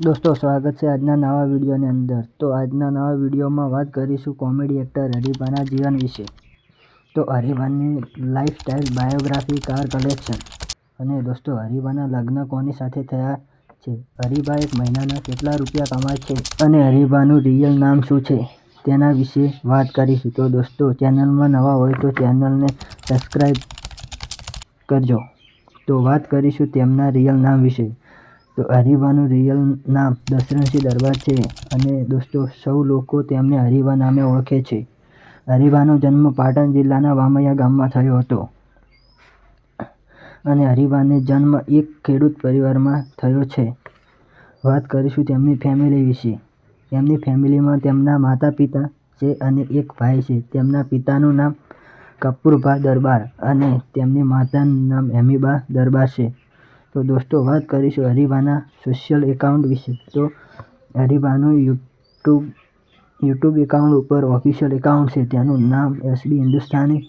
દોસ્તો, સ્વાગત છે આજના નવા વિડીયોની અંદર. તો આજના નવા વિડીયોમાં વાત કરીશું કોમેડી એક્ટર હરિભાના જીવન વિશે. તો હરીબાની લાઈફસ્ટાઈલ બાયોગ્રાફી કાર કલેક્શન. અને દોસ્તો, હરિભાના લગ્ન કોની સાથે થયા છે? હરિભા એક મહિનાના કેટલા રૂપિયા કમાય છે? અને હરિભાનું રિયલ નામ શું છે? તેના વિશે વાત કરીશું. તો દોસ્તો, ચેનલમાં નવા હોય તો ચેનલને સબસ્ક્રાઈબ કરજો. તો વાત કરીશું તેમના રિયલ નામ વિશે. તો હરીવાનું રિયલ નામ દશરથસિંહ દરબાર છે અને દોસ્તો, સૌ લોકો તેમને હરિવા નામે ઓળખે છે. હરીવાનો જન્મ પાટણ જિલ્લાના વામૈયા ગામમાં થયો હતો. અને હરીબાને જન્મ એક ખેડૂત પરિવારમાં થયો છે. વાત કરીશું તેમની ફેમિલી વિશે. તેમની ફેમિલીમાં તેમના માતા પિતા છે અને એક ભાઈ છે. તેમના પિતાનું નામ કપૂરભા દરબાર અને તેમની માતાનું નામ હેમીબા દરબાર છે. તો દોસ્તો, વાત કરીશું હરીબાના સોશિયલ એકાઉન્ટ વિશે. તો હરીબાનું યુટ્યુબ યુટ્યુબ એકાઉન્ટ ઉપર ઓફિશિયલ એકાઉન્ટ છે તેનું નામ એસબી હિન્દુસ્તાની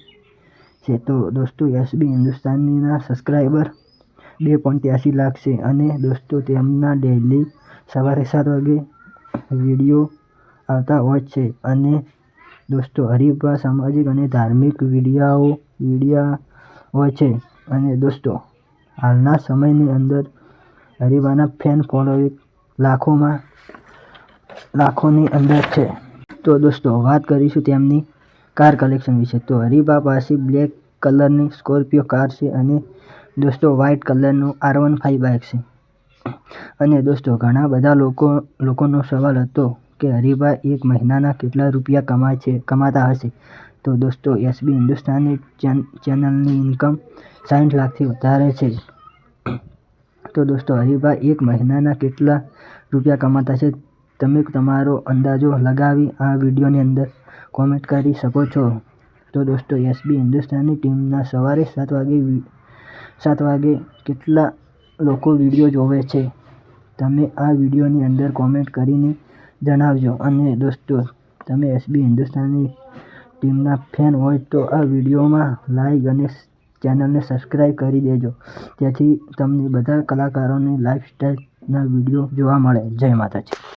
છે. તો દોસ્તો એસબી હિન્દુસ્તાનીના સબસ્ક્રાઈબર બે પોઈન્ટ લાખ છે અને દોસ્તો, તેમના ડેઇલી સવારે સાત વાગે વીડિયો આવતા હોય છે. અને દોસ્તો હરીબા સામાજિક અને ધાર્મિક વિડીયાઓ, વિડીયા હોય છે. અને દોસ્તો હાલના સમયની અંદર અરીબાના ફેન ફોલોઈંગ લાખોમાં, લાખોની અંદર છે. તો દોસ્તો, વાત કરીશું તેમની કાર કલેક્શન વિશે. તો હરીબા પાસે બ્લેક કલરની સ્કોર્પિયો કાર છે અને દોસ્તો વ્હાઇટ કલરનું આર વન ફાઇવ બાઇક છે. અને દોસ્તો, ઘણા બધા લોકો, લોકોનો સવાલ હતો કે હરીબા એક મહિનાના કેટલા રૂપિયા કમાય છે, કમાતા હશે? તો દોસ્તો એસબી હિન્દુસ્તાની ચેનલની ઇન્કમ સાઠ લાખથી વધારે છે. તો દોસ્તો હરિભાઈ એક મહિનાના કેટલા રૂપિયા કમાતા છે? તમે તમારો અંદાજો લગાવી આ વિડીયોની અંદર કોમેન્ટ કરી શકો છો. તો દોસ્તો એસબી હિન્દુસ્તાની ટીમના સવારે સાત વાગે સાત વાગે કેટલા લોકો વીડિયો જોવે છે? તમે આ વિડીયોની અંદર કોમેન્ટ કરીને જણાવજો. અને દોસ્તો, તમે એસબી હિન્દુસ્તાની ટીમના ફેન હોય તો આ વિડીયોમાં લાઈક અને ચેનલને સબસ્ક્રાઈબ કરી દેજો. જેથી તમને બધા કલાકારોની લાઈફસ્ટાઈલના વીડિયો જોવા મળે. જય માતાજી.